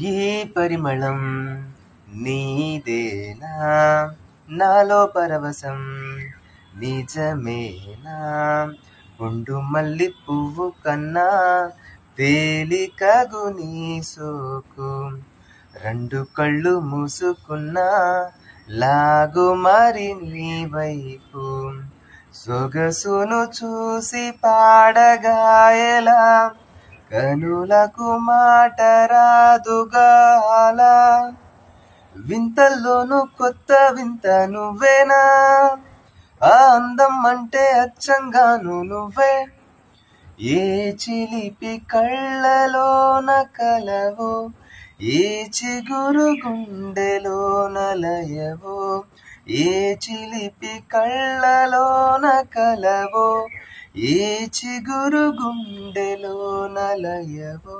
ఈ పరిమళం నీదేనా? నాలో పరవశం నిజమేనా? ఉండు మల్లి పువ్వు కన్నా తేలికగు నీ సోకు రెండు కళ్ళు మూసుకున్నా లాగు మరి నీ వైపు సొగసును చూసి పాడగాయలా కనులకు మాట రాదుగాల వింతల్లోనూ కొత్త వింత నువ్వేనా? ఆ అందం అంటే అచ్చంగాను నువ్వే. ఏ చిలిపి కళ్ళలోన కలవో ఏ చిగురు గుండెలోన లయవో ఏ చిలిపి కళ్ళలోన కలవో ఏ చిగురు గుండెలో నలయవో?